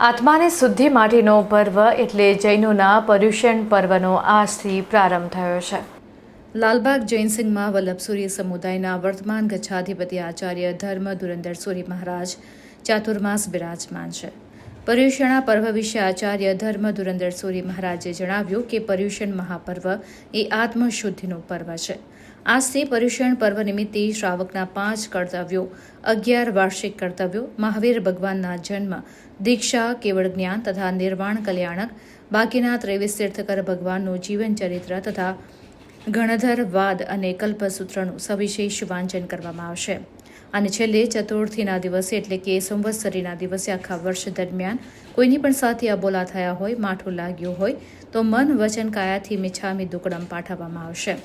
આત્માની શુદ્ધિ માટેનો પર્વ એટલે જૈનોના પર્યુષણ પર્વનો આજથી પ્રારંભ થયો છે. લાલબાગ જૈનસિંહમાં વલ્લભસુરી સમુદાયના વર્તમાન ગચ્છાધિપતિ આચાર્ય ધર્મ ધુરંધર સૂરી મહારાજ ચાતુર્માસ બિરાજમાન છે. પર્યુષણા પર્વ વિશે આચાર્ય ધર્મ ધુરંધર સૂરી મહારાજે જણાવ્યું કે પર્યુષણ મહાપર્વ એ આત્મશુદ્ધિનું પર્વ છે. આજથી પર્યુષણ પર્વ નિમિત્તે શ્રાવકના પાંચ કર્તવ્યો, અગિયાર વાર્ષિક કર્તવ્યો, મહાવીર ભગવાનના જન્મ, દીક્ષા, કેવળ જ્ઞાન તથા નિર્વાણ કલ્યાણક, બાકીના ત્રેવીસ તીર્થકર ભગવાનનું જીવન ચરિત્ર તથા ગણધર વાદ અને કલ્પસૂત્રનું સવિશેષ વાંચન કરવામાં આવશે. અને છેલ્લે ચતુર્થીના દિવસે એટલે કે સંવત્સરીના દિવસે આખા વર્ષ દરમિયાન કોઈની પણ સાથે અબોલા થયા હોય, માઠું લાગ્યું હોય, તો મન વચન કાયાથી મિછામી દુકડમ પાઠવવામાં આવશે.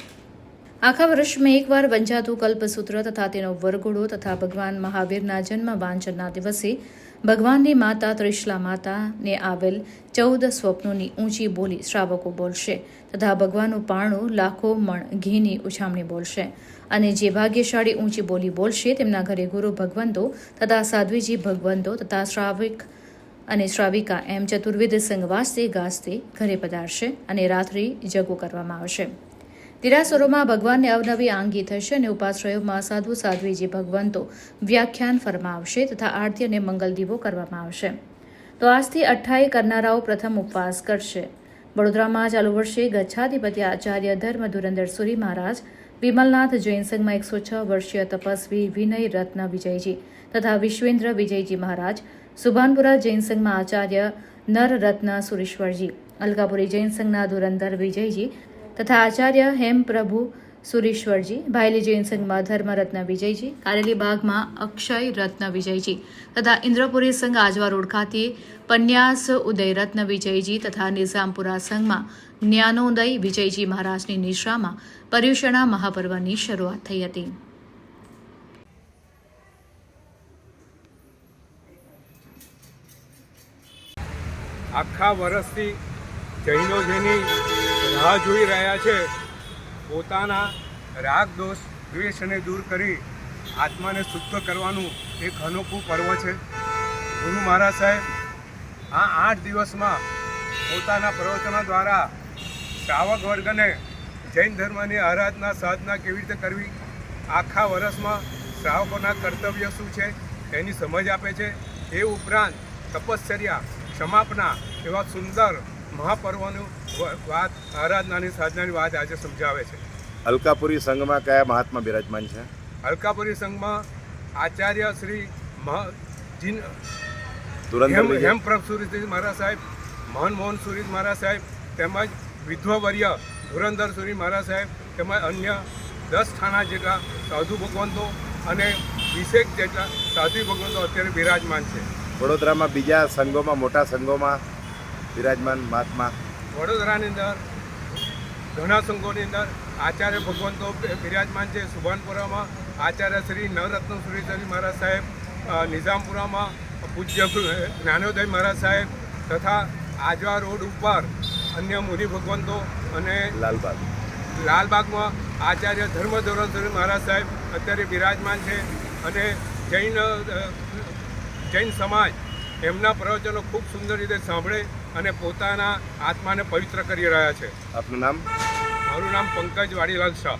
આખા વર્ષમાં એકવાર વંચાતું કલ્પસૂત્ર તથા તેનો વરઘોડો તથા ભગવાન મહાવીરના જન્મ વાંચનના દિવસે ભગવાનની માતા ત્રિશલા માતાને આવેલ ચૌદ સ્વપ્નોની ઊંચી બોલી શ્રાવકો બોલશે તથા ભગવાનનું પારણું લાખો મણ ઘીની ઉછામણી બોલશે. અને જે ભાગ્યશાળી ઊંચી બોલી બોલશે, તેમના ઘરે ગુરુ ભગવંતો તથા સાધ્વીજી ભગવંતો તથા શ્રાવિક અને શ્રાવિકા એમ ચતુર્વિધ સંગવાસતે ગાસ્તે ઘરે પધારશે અને રાત્રિ જગો કરવામાં આવશે. તિરાસરોમાં ભગવાનને અવનવી આંગી થશે અને ઉપાશ્રયોમાં સાધુ સાધ્વીજી ભગવંતો વ્યાખ્યાન ફરમાવશે તથા આરતી અને મંગલ દીવો કરવામાં આવશે. તો આજથી અઠ્ઠાઈ કરનારાઓ પ્રથમ ઉપવાસ કરશે. વડોદરામાં ચાલુ વર્ષે ગચ્છાધિપતિ આચાર્ય ધર્મ ધુરંધર સુરી મહારાજ, વિમલનાથ જૈન સંઘમાં એકસો છ વર્ષીય તપસ્વી વિનય રત્ન વિજયજી તથા વિશ્વેન્દ્ર વિજયજી મહારાજ, સુભાનપુરા જૈન સંઘમાં આચાર્ય નર રત્ન સુરેશ્વરજી, અલકાપુરી જૈન સંઘના ધુરંધર વિજયજી તથા આચાર્ય હેમપ્રભુ સુરેશ્વરજી ભાયલી જૈન સંઘમાં ધર્મરત્ન વિજયજી, કારેલી બાગમાં અક્ષય રત્ન વિજયજી તથા ઇન્દ્રપુરી સંઘ આજવા રોડ ખાતે પન્યાસ ઉદયરત્ન વિજયજી તથા નિઝામપુરા સંઘમાં જ્ઞાનોદય વિજયજી મહારાજની નિશ્રામાં પર્યુષણા મહાપર્વની શરૂઆત થઈ હતી. આખા વર્ષથી જૈનો જેની રાહ જોઈ રહ્યા છે. પોતાના રાગ દોષ, દ્વેષને દૂર કરી આત્માને શુદ્ધ કરવાનું એક અનોખું પર્વ છે. ગુરુ મહારાજ સાહેબ, આ આઠ દિવસમાં પોતાના પ્રવચનો દ્વારા શ્રાવક વર્ગને જૈન ધર્મની આરાધના, સાધના કેવી રીતે કરવી? આખા વર્ષમાં શ્રાવકોના કર્તવ્ય શું છે? એની સમજ આપે છે. એ ઉપરાંત તપશ્ચર્યા, ક્ષમાપના એવા સુંદર મહાપર્વનું વાત આરાધનાની સાધનાની વાત આજે સમજાવે છે. અલકાપુરી સંઘમાં કયા મહાત્મા બિરાજમાન છે? અલકાપુરી સંઘમાં આચાર્ય શ્રી જીન હેમપ્રભ સુરી મહારાજ સાહેબ મહન મોહન સુરી મહારાજ સાહેબ તેમજ વિધ્વવર્ય ધુરંધર સુરી મહારાજ સાહેબ તેમજ અન્ય દસ થાણા જેટલા સાધુ ભગવંતો અને વીસેક જેટલા સાધુ ભગવંતો અત્યારે બિરાજમાન છે. વડોદરામાં બીજા સંઘોમાં મોટા સંઘોમાં બિરાજમાન મહાત્મા. વડોદરાની અંદર ઘણા સંઘોની અંદર આચાર્ય ભગવંતો બિરાજમાન છે. સુભાનપુરામાં આચાર્ય શ્રી નવરત્ન સુરેશ્વરી મહારાજ સાહેબ નિઝામપુરામાં પૂજ્ય જ્ઞાનોદય મહારાજ સાહેબ તથા આજવા રોડ ઉપર અન્ય મુનિ ભગવંતો અને લાલબાગ. લાલબાગમાં આચાર્ય ધર્મ ધોરણસરી મહારાજ સાહેબ અત્યારે બિરાજમાન છે. અને જૈન જૈન સમાજ એમના પ્રવચનો ખૂબ સુંદર રીતે સાંભળે અને પોતાના આત્માને પવિત્ર કરી રહ્યા છે. આપનું નામ? મારું નામ પંકજ વાડીલાલ શાહ.